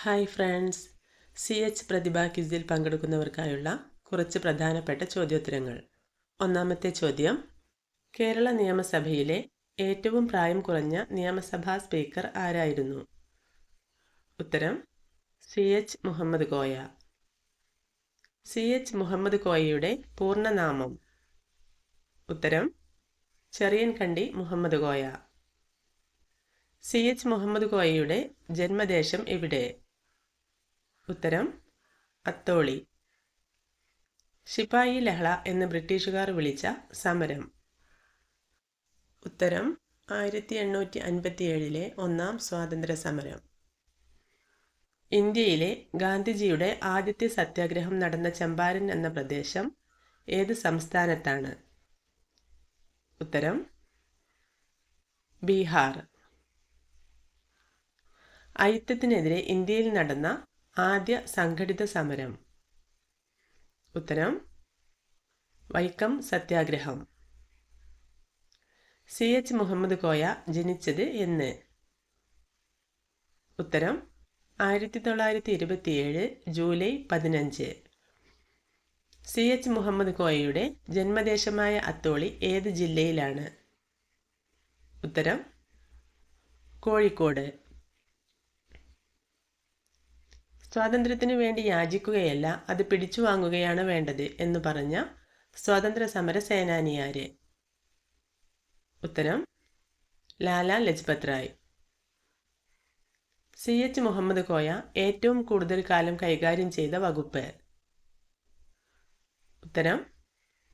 Hi friends C H Prathibha ക്വിസിൽ പങ്കെടുക്കുന്നവർക്കായുള്ള കുറച്ച് പ്രധാനപ്പെട്ട ചോദ്യോത്തരങ്ങൾ. ഒന്നാമത്തെ ചോദ്യം കേരള നിയമസഭയിലെ ഏറ്റവും പ്രായം കുറഞ്ഞ നിയമസഭാ സ്പീക്കർ ആരായിരുന്നു? ഉത്തരം C H Muhammad Koya. C H Muhammad കോയയുടെ പൂർണനാമം. ഉത്തരം ചെറിയൻകണ്ടി മുഹമ്മദ് കോയ. സി എച്ച് മുഹമ്മദ് കോയയുടെ ജന്മദേശം എവിടെ? ഉത്തരം അത്തോളി. ശിപായി ലഹള എന്ന് ബ്രിട്ടീഷുകാർ വിളിച്ച സമരം. ഉത്തരം ആയിരത്തി എണ്ണൂറ്റി അൻപത്തിയേഴിലെ ഒന്നാം സ്വാതന്ത്ര്യ സമരം ഇന്ത്യയിലെ ഗാന്ധിജിയുടെ ആദ്യത്തെ സത്യാഗ്രഹം നടന്ന ചമ്പാരൻ എന്ന പ്രദേശം ഏത് സംസ്ഥാനത്താണ്? ഉത്തരം ബീഹാർ. അയിത്തത്തിനെതിരെ ഇന്ത്യയിൽ നടന്ന ആദ്യ സംഘടിത സമരം. ഉത്തരം വൈക്കം സത്യാഗ്രഹം. സി എച്ച് മുഹമ്മദ് കോയ ജനിച്ചത് എന്ന്. ഉത്തരം ആയിരത്തി തൊള്ളായിരത്തി ഇരുപത്തിയേഴ് ജൂലൈ പതിനഞ്ച്. സി എച്ച് മുഹമ്മദ് കോയയുടെ ജന്മദേശമായ അത്തോളി ഏത് ജില്ലയിലാണ്? ഉത്തരം കോഴിക്കോട്. സ്വാതന്ത്ര്യത്തിനു വേണ്ടി യാചിക്കുകയല്ല അത് പിടിച്ചു വാങ്ങുകയാണ് വേണ്ടത് എന്ന് പറഞ്ഞ സ്വാതന്ത്ര്യ സമര സേനാനിയാര് ഉത്തരം ലാല ലജ്പത് റായ്. സി എച്ച് മുഹമ്മദ് കോയ ഏറ്റവും കൂടുതൽ കാലം കൈകാര്യം ചെയ്ത വകുപ്പ്. ഉത്തരം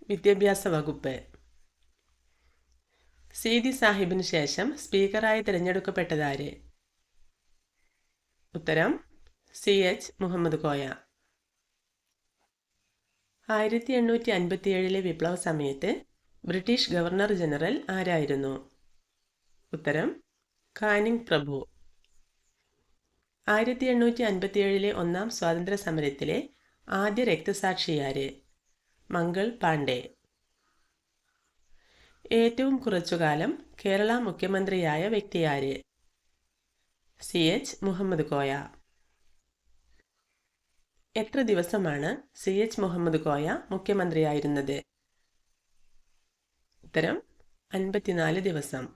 വിദ്യാഭ്യാസ വകുപ്പ്. സീതി സാഹിബിന് ശേഷം സ്പീക്കറായി തിരഞ്ഞെടുക്കപ്പെട്ടതാര്? ഉത്തരം സി എച്ച് മുഹമ്മദ് കോയ. ആയിരത്തി എണ്ണൂറ്റി അൻപത്തിയേഴിലെ വിപ്ലവ സമയത്ത് ബ്രിട്ടീഷ് ഗവർണർ ജനറൽ ആരായിരുന്നു? ഉത്തരം കാനിങ് പ്രഭു. ആയിരത്തി എണ്ണൂറ്റി അൻപത്തിയേഴിലെ ഒന്നാം സ്വാതന്ത്ര്യ സമരത്തിലെ ആദ്യ രക്തസാക്ഷിയാര്? മംഗൾ പാണ്ഡെ. ഏറ്റവും കുറച്ചുകാലം കേരള മുഖ്യമന്ത്രിയായ വ്യക്തിയാര്? C H Muhammad Koya. എത്ര ദിവസമാണ് സി എച്ച് മുഹമ്മദ് കോയ മുഖ്യമന്ത്രിയായിരുന്നത്? ഉത്തരം അൻപത്തിനാല് ദിവസം.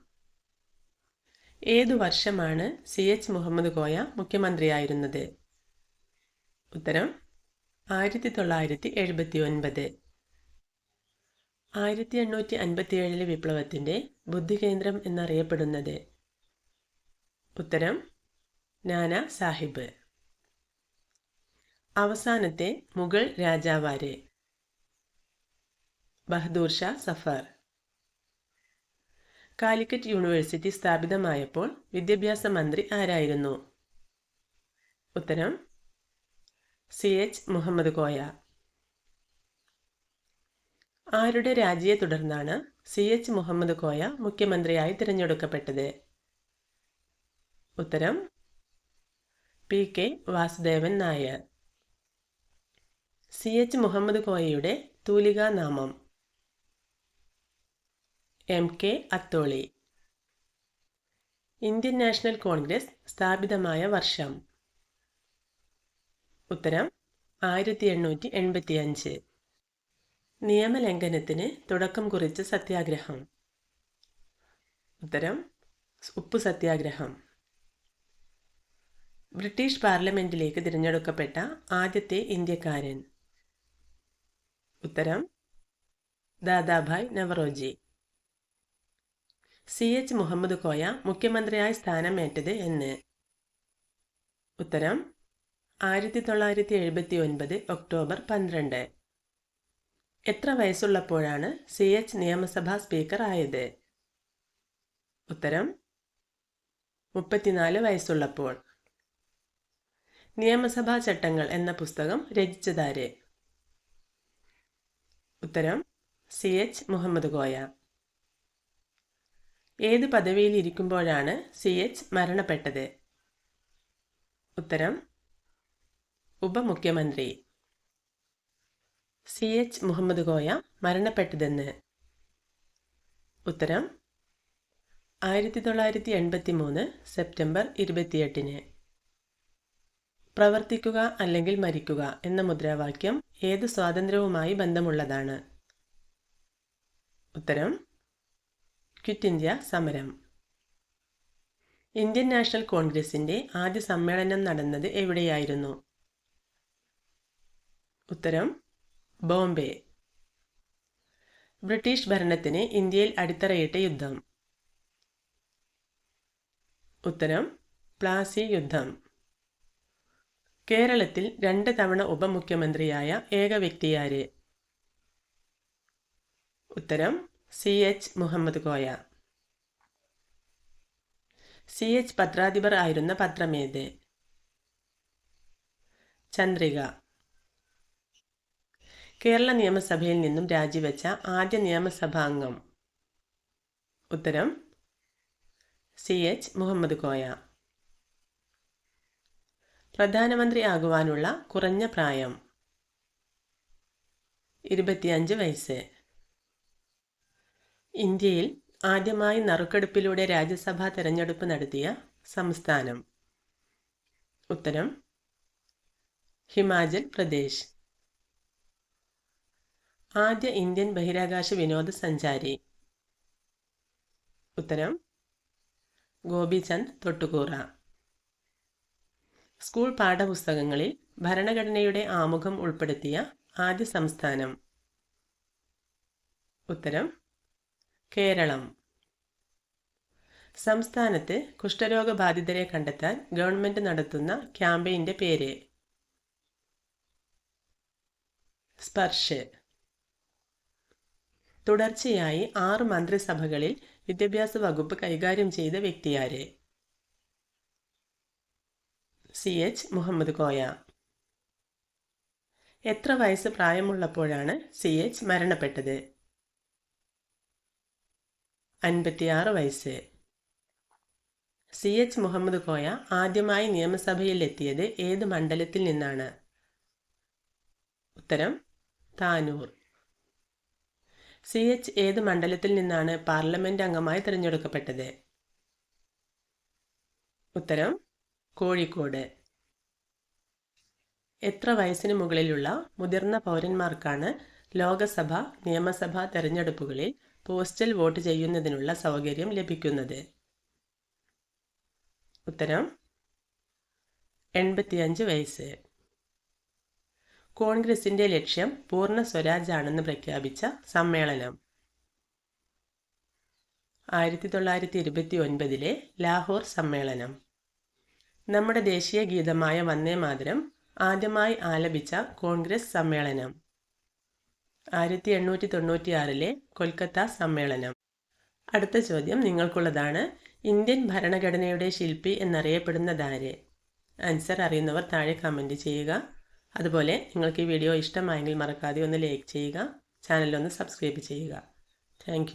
ഏതു വർഷമാണ് സി എച്ച് മുഹമ്മദ് കോയ മുഖ്യമന്ത്രിയായിരുന്നത്? ഉത്തരം ആയിരത്തി തൊള്ളായിരത്തി എഴുപത്തി ഒൻപത് ആയിരത്തി എണ്ണൂറ്റി അൻപത്തിയേഴിലെ വിപ്ലവത്തിന്റെ ബുദ്ധികേന്ദ്രം എന്നറിയപ്പെടുന്നത്. ഉത്തരം നാനാ സാഹിബ്. അവസാനത്തെ മുഗൾ രാജാവാരെ. ബഹദൂർ ഷാ സഫർ. കാലിക്കറ്റ് യൂണിവേഴ്സിറ്റി സ്ഥാപിതമായപ്പോൾ വിദ്യാഭ്യാസ മന്ത്രി ആരായിരുന്നു? ഉത്തരം സി എച്ച് മുഹമ്മദ് കോയ. ആരുടെ രാജിയെ തുടർന്നാണ് സി എച്ച് മുഹമ്മദ് കോയ മുഖ്യമന്ത്രിയായി തിരഞ്ഞെടുക്കപ്പെട്ടത്? ഉത്തരം P K Vasudevan Nair. C H Muhammad കോയയുടെ തൂലികാനാമം M K Atholi. Indian national Congress സ്ഥാപിതമായ വർഷം. ഉത്തരം ആയിരത്തി എണ്ണൂറ്റി എൺപത്തി അഞ്ച് നിയമലംഘനത്തിന് തുടക്കം കുറിച്ച സത്യാഗ്രഹം. ഉത്തരം ഉപ്പു സത്യാഗ്രഹം. ബ്രിട്ടീഷ് പാർലമെന്റിലേക്ക് തിരഞ്ഞെടുക്കപ്പെട്ട ആദ്യത്തെ ഇന്ത്യക്കാരൻ. ഉത്തരം ദാദാഭായ് നവറോജി സി എച്ച് മുഹമ്മദ് കോയ മുഖ്യമന്ത്രിയായി സ്ഥാനമേറ്റത് എന്ന്. ഉത്തരം ആയിരത്തി തൊള്ളായിരത്തി എഴുപത്തി ഒൻപത് ഒക്ടോബർ പന്ത്രണ്ട്. എത്ര വയസ്സുള്ളപ്പോഴാണ് സി എച്ച് നിയമസഭാ സ്പീക്കർ ആയത്? ഉത്തരം മുപ്പത്തിനാല് വയസ്സുള്ളപ്പോൾ. നിയമസഭാ ചട്ടങ്ങൾ എന്ന പുസ്തകം രചിച്ചതാര്? ഉത്തരം സി എച്ച് മുഹമ്മദ് കോയ ഏത് പദവിയിൽ ഇരിക്കുമ്പോഴാണ് സി എച്ച് മരണപ്പെട്ടത്? ഉത്തരം ഉപമുഖ്യമന്ത്രി. സി എച്ച് മുഹമ്മദ് കോയ മരണപ്പെട്ടതെന്ന്. ഉത്തരം ആയിരത്തി തൊള്ളായിരത്തി എൺപത്തി മൂന്ന് സെപ്റ്റംബർ ഇരുപത്തിയെട്ടിന്. പ്രവർത്തിക്കുക അല്ലെങ്കിൽ മരിക്കുക എന്ന മുദ്രാവാക്യം ഏത് സ്വാതന്ത്ര്യവുമായി ബന്ധമുള്ളതാണ്? ഉത്തരം ക്വിറ്റ് ഇന്ത്യ സമരം. ഇന്ത്യൻ നാഷണൽ കോൺഗ്രസിന്റെ ആദ്യ സമ്മേളനം നടന്നത് എവിടെയായിരുന്നു? ഉത്തരം ബോംബെ. ബ്രിട്ടീഷ് ഭരണത്തിന് ഇന്ത്യയിൽ അടിത്തറയിട്ട യുദ്ധം. ഉത്തരം പ്ലാസി യുദ്ധം. കേരളത്തിൽ രണ്ട് തവണ ഉപമുഖ്യമന്ത്രിയായ ഏക വ്യക്തിയാര്? ഉത്തരം C H Muhammad Koya. C H പത്രാധിപർ ആയിരുന്ന പത്രമേത് ചന്ദ്രിക. കേരള നിയമസഭയിൽ നിന്നും രാജിവെച്ച ആദ്യ നിയമസഭാംഗം ഉത്തരം സി എച്ച് മുഹമ്മദ് കോയ. പ്രധാനമന്ത്രി ആകുവാനുള്ള കുറഞ്ഞ പ്രായം. ഇരുപത്തിയഞ്ച് വയസ്സ്. ഇന്ത്യയിൽ ആദ്യമായി നറുക്കെടുപ്പിലൂടെ രാജ്യസഭാ തെരഞ്ഞെടുപ്പ് നടത്തിയ സംസ്ഥാനം. ഉത്തരം ഹിമാചൽ പ്രദേശ്. ആദ്യ ഇന്ത്യൻ ബഹിരാകാശ വിനോദസഞ്ചാരി. ഉത്തരം ഗോപിചന്ദ് തൊട്ടുകൂറ. സ്കൂൾ പാഠപുസ്തകങ്ങളിൽ ഭരണഘടനയുടെ ആമുഖം ഉൾപ്പെടുത്തിയ ആദ്യ സംസ്ഥാനം. ഉത്തരം കേരളം. സംസ്ഥാനത്ത് കുഷ്ഠരോഗബാധിതരെ കണ്ടെത്താൻ ഗവൺമെന്റ് നടത്തുന്ന ക്യാമ്പയിന്റെ പേര്. സ്പർശ്. തുടർച്ചയായി ആറ് മന്ത്രിസഭകളിൽ വിദ്യാഭ്യാസ വകുപ്പ് കൈകാര്യം ചെയ്ത വ്യക്തിയാര്? C H Muhammad Koya. എത്ര വയസ്സ് പ്രായമുള്ളപ്പോഴാണ് സി എച്ച് മരണപ്പെട്ടത്? അൻപത്തിയാറ് വയസ്സ്. സി എച്ച് മുഹമ്മദ് കോയ ആദ്യമായി നിയമസഭയിൽ എത്തിയത് ഏത് മണ്ഡലത്തിൽ നിന്നാണ്? ഉത്തരം താനൂർ. സി എച്ച് ഏത് മണ്ഡലത്തിൽ നിന്നാണ് പാർലമെന്റ് അംഗമായി തിരഞ്ഞെടുക്കപ്പെട്ടത്? ഉത്തരം കോഴിക്കോട്. എത്ര വയസ്സിന് മുകളിലുള്ള മുതിർന്ന പൗരന്മാർക്കാണ് ലോകസഭ നിയമസഭാ തെരഞ്ഞെടുപ്പുകളിൽ പോസ്റ്റൽ വോട്ട് ചെയ്യുന്നതിനുള്ള സൗകര്യം ലഭിക്കുന്നത്? ഉത്തരം എൺപത്തിയഞ്ച് വയസ്സ്. കോൺഗ്രസിന്റെ ലക്ഷ്യം പൂർണ സ്വരാജാണെന്ന് പ്രഖ്യാപിച്ച സമ്മേളനം. ആയിരത്തി തൊള്ളായിരത്തി ഇരുപത്തി ഒൻപതിലെ ലാഹോർ സമ്മേളനം. നമ്മുടെ ദേശീയ ഗീതമായ വന്ദേ മാതരം ആദ്യമായി ആലപിച്ച കോൺഗ്രസ് സമ്മേളനം. ആയിരത്തി എണ്ണൂറ്റി തൊണ്ണൂറ്റിയാറിലെ കൊൽക്കത്ത സമ്മേളനം. അടുത്ത ചോദ്യം നിങ്ങൾക്കുള്ളതാണ്. ഇന്ത്യൻ ഭരണഘടനയുടെ ശില്പി എന്നറിയപ്പെടുന്നതാര് ആൻസർ അറിയുന്നവർ താഴെ കമന്റ് ചെയ്യുക. അതുപോലെ നിങ്ങൾക്ക് ഈ വീഡിയോ ഇഷ്ടമായെങ്കിൽ മറക്കാതെ ഒന്ന് ലൈക്ക് ചെയ്യുക. ചാനലൊന്ന് സബ്സ്ക്രൈബ് ചെയ്യുക. താങ്ക്